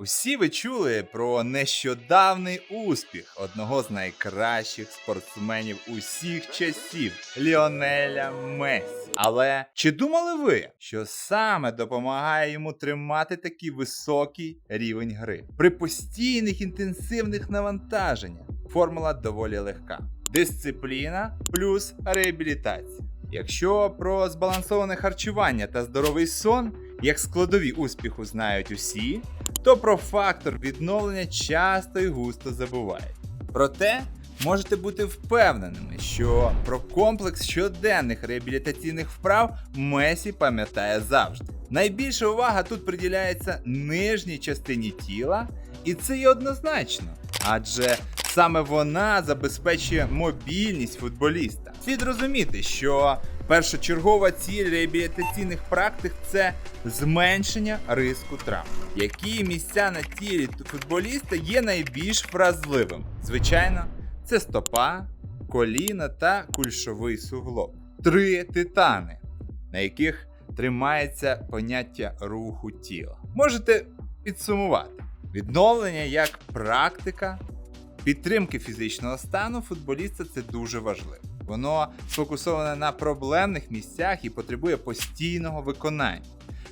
Усі ви чули про нещодавний успіх одного з найкращих спортсменів усіх часів Ліонеля Месі. Але чи думали ви, що саме допомагає йому тримати такий високий рівень гри? При постійних інтенсивних навантаженнях формула доволі легка: дисципліна плюс реабілітація. Якщо про збалансоване харчування та здоровий сон, як складові успіху знають усі, то про фактор відновлення часто і густо забувають. Проте можете бути впевненими, що про комплекс щоденних реабілітаційних вправ Месі пам'ятає завжди. Найбільша увага тут приділяється нижній частині тіла, і це є однозначно, адже саме вона забезпечує мобільність футболіста. Слід розуміти, що першочергова ціль реабілітаційних практик це зменшення риску травм. Які місця на тілі футболіста є найбільш вразливим? Звичайно, це стопа, коліна та кульшовий суглоб. Три титани, на яких тримається поняття руху тіла. Можете підсумувати. Відновлення як практика підтримки фізичного стану футболіста це дуже важливо. Воно сфокусоване на проблемних місцях і потребує постійного виконання,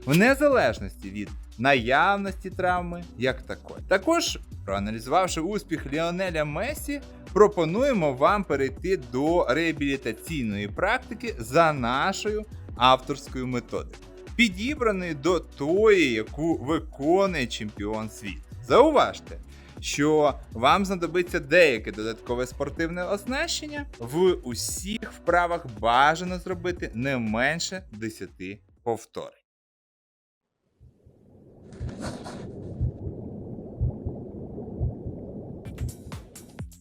в незалежності від наявності травми як такої. Також, проаналізувавши успіх Ліонеля Месі, пропонуємо вам перейти до реабілітаційної практики за нашою авторською методикою, підібраної до тої, яку виконує чемпіон світу. Зауважте, що вам знадобиться деяке додаткове спортивне оснащення. В усіх вправах бажано зробити не менше 10 повторень.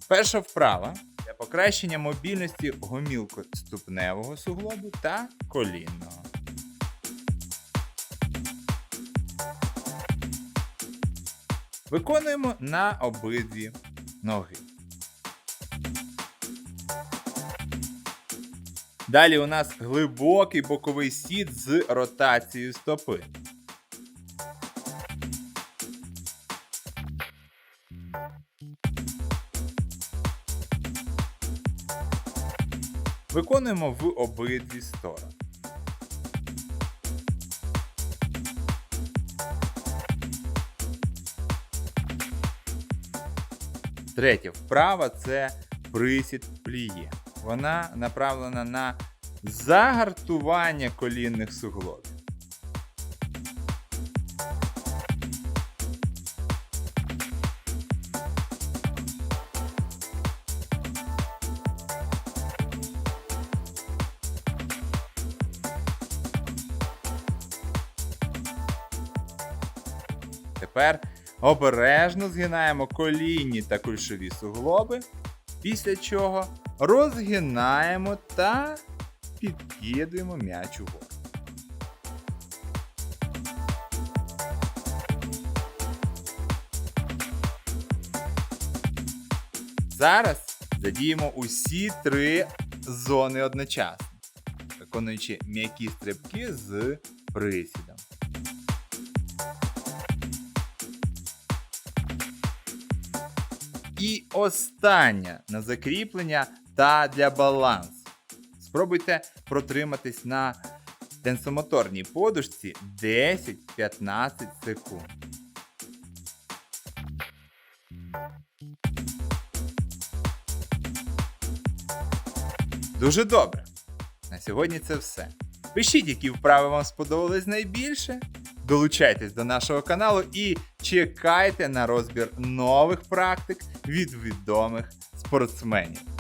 Перша вправа для покращення мобільності гомілко-ступневого суглобу та колінного. Виконуємо на обидві ноги. Далі у нас глибокий боковий сід з ротацією стопи. Виконуємо в обидві сторони. Третя вправа це присід пліє. Вона направлена на загартування колінних суглобів. Тепер обережно згинаємо колінні та кульшові суглоби, після чого розгинаємо та підкидуємо м'яч угору. Зараз задіємо усі три зони одночасно, виконуючи м'які стрибки з присідом. І остання на закріплення та для балансу. Спробуйте протриматись на тенсомоторній подушці 10-15 секунд. Дуже добре. На сьогодні це все. Пишіть, які вправи вам сподобались найбільше. Долучайтесь до нашого каналу і чекайте на розбір нових практик від відомих спортсменів.